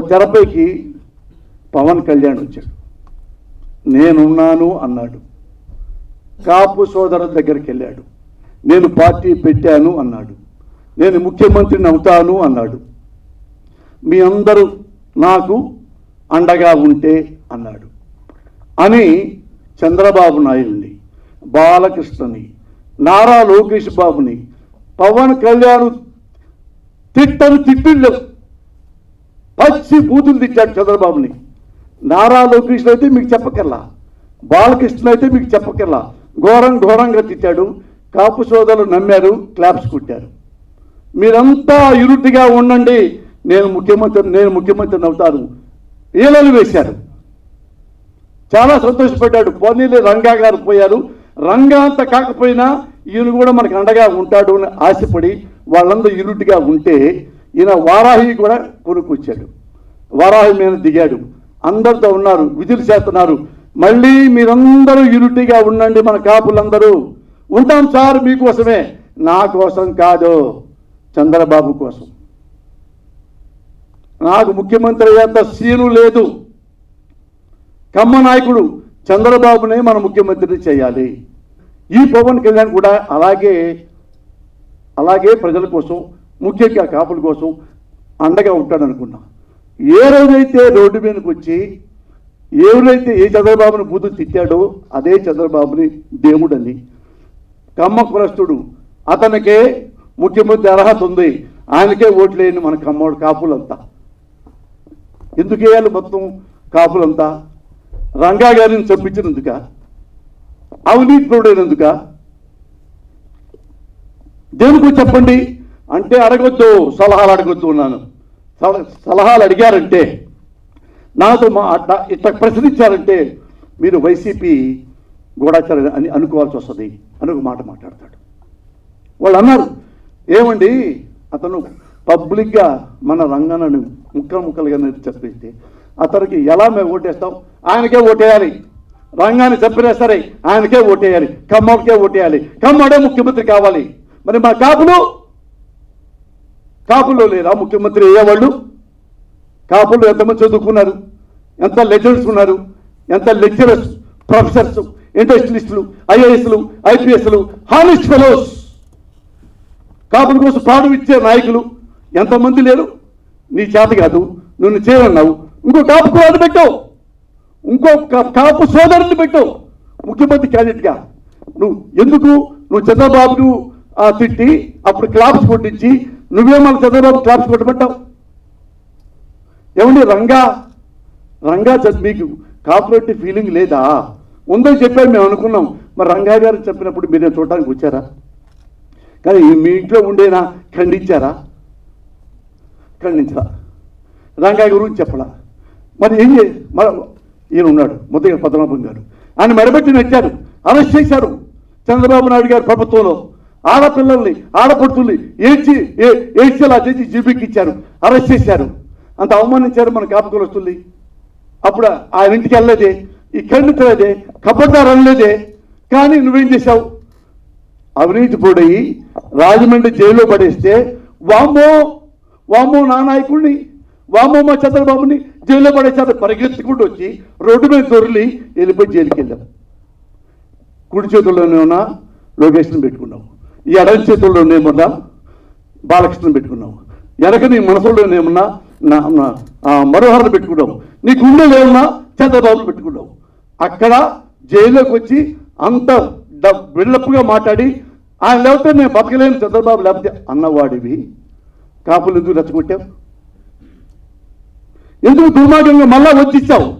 తెరపైకి పవన్ కళ్యాణ్ వచ్చాడు. నేనున్నాను అన్నాడు. కాపు సోదరుల దగ్గరికి వెళ్ళాడు. నేను పార్టీ పెట్టాను అన్నాడు. నేను ముఖ్యమంత్రిని అవుతాను అన్నాడు. మీ అందరూ నాకు అండగా ఉంటే అన్నాడు. అని చంద్రబాబు నాయుడిని బాలకృష్ణని నారా లోకేష్ బాబుని పవన్ కళ్యాణ్ తిట్టని తిట్టిళ్ళు పచ్చి బూతులు తిట్టాడు చంద్రబాబుని. నారా లోకేష్ అయితే మీకు చెప్పకల్లా బాలకృష్ణ అయితే మీకు చెప్పకల్లా ఘోరం ఘోరంగా తిట్టాడు. కాపు సోదరులు నమ్మారు క్లాప్స్ కొట్టారు. మీరంతా ఇరుటిగా ఉండండి. నేను ముఖ్యమంత్రి నేను ముఖ్యమంత్రిని అవుతాను. ఈలలు వేశారు. చాలా సంతోషపడ్డాడు. పోనీలే రంగా గారు పోయారు. రంగా అంత కాకపోయినా ఈయన కూడా మనకు అండగా ఉంటాడు అని ఆశపడి వాళ్ళందరూ ఇరుటిగా ఉంటే ఈయన వారాహి కూడా కొనుక్కొచ్చాడు. వారాహి మీద దిగాడు. అందరితో ఉన్నారు విధులు చేస్తున్నారు. మళ్ళీ మీరందరూ యూనిటీగా ఉండండి మన కాపులందరూ. ఉంటాం సార్ మీకోసమే. నా కోసం కాదు చంద్రబాబు కోసం. నాకు ముఖ్యమంత్రి అయ్యేంత సీను లేదు. కమ్మ నాయకుడు చంద్రబాబునే మన ముఖ్యమంత్రిని చేయాలి. ఈ పవన్ కళ్యాణ్ కూడా అలాగే అలాగే ప్రజల కోసం ముఖ్యంగా కాపుల కోసం అండగా ఉంటాడనుకున్నాను ఏ రోజైతే రోడ్డు మీదకి వచ్చి ఎవరైతే ఏ చంద్రబాబుని బూతులు తిట్టాడో అదే చంద్రబాబుని దేవుడని. కమ్మ కులస్తుడు. అతనికే ముఖ్యమంత్రి అర్హత ఉంది. ఆయనకే ఓట్లేని మన కమ్మోడు కాపులంతా. ఎందుకు వేయాలి మొత్తం కాపులంతా? రంగా గారిని చంపించినందుక? అవినీతిపరుడైనందుక? దేనికి చెప్పండి. అంటే అడగొద్దు సలహాలు అడగొద్దు ఉన్నాను సలహాలు అడిగారంటే నాతో మా అట్లా ఇట్లా ప్రశ్నించారంటే మీరు వైసీపీ గూఢాచారం అని అనుకోవాల్సి వస్తుంది అని ఒక మాట మాట్లాడతాడు. వాళ్ళు అన్నారు ఏమండి అతను పబ్లిక్గా మన రంగనను ముక్కలు ముక్కలుగా చెప్పేస్తే అతనికి ఎలా మేము ఓటేస్తాం? ఆయనకే ఓటేయాలి. రంగాన్ని చెప్పినా సరే ఆయనకే ఓటేయాలి. ఖమ్మంకే ఓటేయాలి. కమ్మడే ముఖ్యమంత్రి కావాలి. మరి మా కాపులు కాపులో లేరా ముఖ్యమంత్రి అయ్యేవాళ్ళు కాపులు ఎంతమంది చదువుకున్నారు? ఎంత లెక్చరర్స్ ఉన్నారు? ఎంత లెక్చరర్స్ ప్రొఫెసర్స్ ఇండస్ట్రియలిస్టులు ఐఏఎస్లు ఐపీఎస్లు హానెస్ట్ ఫెలోస్? కాపుల కోసం పాడు ఇచ్చే నాయకులు ఎంతమంది లేరు? నీ చేత కాదు నువ్వు చేయమన్నావు ఇంకో కాపు కులాన్ని పెట్టావు. ఇంకో కాపు సోదరుని పెట్టావు. ముఖ్యమంత్రి క్యాండిడేట్గా. నువ్వు ఎందుకు? నువ్వు చంద్రబాబును ఆ, తిట్టి అప్పుడు క్లాప్స్ కొట్టించి నువ్వే నువ్వేమన్నా చంద్రబాబు క్లాప్స్ కొట్టమంటావు ఏమండి రంగా? రంగా చ- మీకు కాపరేటివ్ ఫీలింగ్ లేదా? ఉందని చెప్పారు మేము అనుకున్నాం. మరి రంగా గారు చెప్పినప్పుడు మీరు చూడడానికి వచ్చారా? కానీ మీ ఇంట్లో ఉండేనా? ఖండించారా? ఖండించరా రంగా గురించి చెప్పడా మరి ఏం చే మరి ఈయన ఉన్నాడు ముద్దగా పద్మనాభం గారు. ఆయన మెడబెట్టి నెట్టారు అరెస్ట్ చేశారు చంద్రబాబు నాయుడు గారు ప్రభుత్వంలో. ఆడపిల్లల్ని ఆడపడుతుల్ని ఏడ్చి ఏ- ఏడ్చేలా చేసి జీబీకి ఇచ్చారు అరెస్ట్ చేశారు. అంత అవమానించారు మన కాపుకులు వస్తుంది అప్పుడు ఆయన ఇంటికి వెళ్ళలేదే ఈ ఖండించలేదే కబడ్డారు అనలేదే. కానీ నువ్వేం చేశావు? అవినీతి పూడయి రాజమండ్రి జైల్లో పడేస్తే వామో వామ్మో నా నాయకుడిని వామ్మో మా చంద్రబాబుని జైల్లో పడేసారు పరిగెత్తుకుంటూ వచ్చి రోడ్డు మీద దొరికి వెళ్ళిపోయి జైలుకి వెళ్ళాం కుడి చేతుల్లోనే ఉన్న లొకేషన్ పెట్టుకున్నాము ఈ ఎడమ చేతుల్లోనేమన్నా బాలకృష్ణ పెట్టుకున్నావు. వెనక నీ మనసులోనేమన్నా నా నా- పెట్టుకున్నావు. నీ గుండెలు ఏమన్నా చంద్రబాబును పెట్టుకున్నావు. అక్కడ జైల్లోకి వచ్చి అంత డ- బిల్డప్గా మాట్లాడి ఆయన లేకపోతే నేను బతకలేను చంద్రబాబు లేకపోతే అన్నవాడివి. కాపులు ఎందుకు రెచ్చగొట్టావు? ఎందుకు దుర్మార్గంగా మళ్ళా వచ్చిచ్చావు